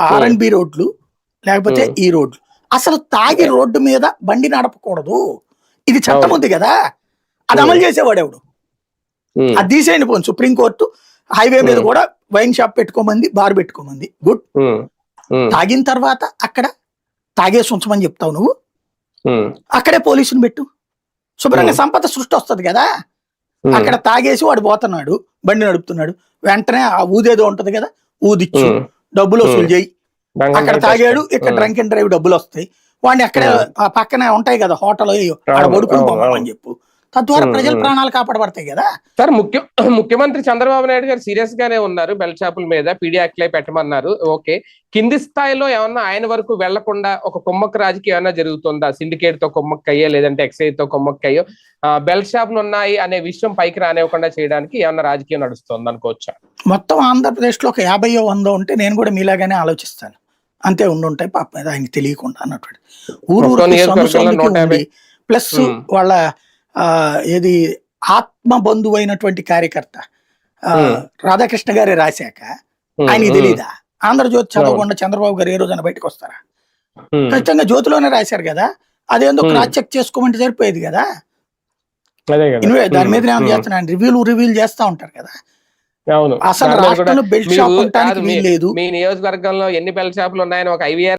Are and B రోడ్లు లేకపోతే Hmm. ఈ రోడ్లు. అసలు తాగి రోడ్డు మీద బండి నడపకూడదు. ఇది చట్టం అవును. ఉంది కదా. అది అమలు చేసేవాడు ఎవడు? అది తీసేయండి పోను. సుప్రీంకోర్టు హైవే మీద Hmm. కూడా వైన్ షాప్ పెట్టుకోమంది బార్ పెట్టుకోమంది. గుడ్. తాగిన తర్వాత అక్కడ తాగేసి ఉంచమని చెప్తావు నువ్వు. అక్కడే పోలీసుని పెట్టు. శుభ్రంగా Hmm. సంపద సృష్టి వస్తది కదా. అక్కడ తాగేసి వాడు పోతున్నాడు బండి నడుపుతున్నాడు. వెంటనే ఆ ఊదేదో ఉంటది కదా ఊదిచ్చు. డబ్బులు వసూలు. చేయి అక్కడ. తాగాడు ఇక్కడ డ్రంక్ అండ్ డ్రైవ్ డబ్బులు వస్తాయి వాడిని అక్కడ. ఆ పక్కనే ఉంటాయి కదా హోటల్ ఆడ అవును, పడుకుని అవును. చెప్పు తద్వారా ప్రజల. ప్రాణాలు కాపాడబడతాయి కదా సార్ ముఖ్య ముఖ్యమంత్రి చంద్రబాబు నాయుడు గారు సీరియస్ గానే ఉన్నారు బెల్ షాపుల మీద పీడీ యాక్ట్లే పెట్టమన్నారు ఓకే కింది స్థాయిలో ఏమన్నా ఆయన వరకు వెళ్ళకుండా ఒక కుమ్మక్క రాజకీయం ఏమన్నా జరుగుతుందా సిండికేట్తో కుమ్మక్క అయ్యో లేదంటే ఎక్సైజ్తో కుమ్మక్క అయ్యో బెల్ షాపులు ఉన్నాయి అనే విషయం పైకి రానివ్వకుండా చేయడానికి ఏమన్నా రాజకీయం నడుస్తుంది అనుకోవచ్చా మొత్తం ఆంధ్రప్రదేశ్లో ఒక యాభైయో వందో ఉంటే నేను కూడా మీలాగానే ఆలోచిస్తాను అంతే ఉండుంటాయి పాప మీద ఆయనకి తెలియకుండా అన్నట్టు ఊరు యాభై. ఉండి ప్లస్. వాళ్ళ ఏది ఆత్మ బంధువు అయినటువంటి కార్యకర్త ఆ. రాధాకృష్ణ గారే రాశాక ఉమ్, తెలీదా? ఆంధ్రజ్యోతి చదవకుండా చంద్రబాబు గారు ఏ రోజైనా బయటకు వస్తారా? ఖచ్చితంగా జ్యోతిలోనే రాశారు కదా అదేందో. క్రాస్ చెక్ చేసుకోమంటే సరిపోయేది కదా? దాని మీద చేస్తున్నాను రివ్యూలు రివ్యూలు చేస్తా ఉంటారు కదా. అసలు రాష్ట్రంలో బెల్ట్ మీ షాప్ ఉండటానికి వీలు లేదు మీ నియోజకవర్గంలో ఎన్ని బెల్ షాపులు ఉన్నాయని ఒక ఐవీఆర్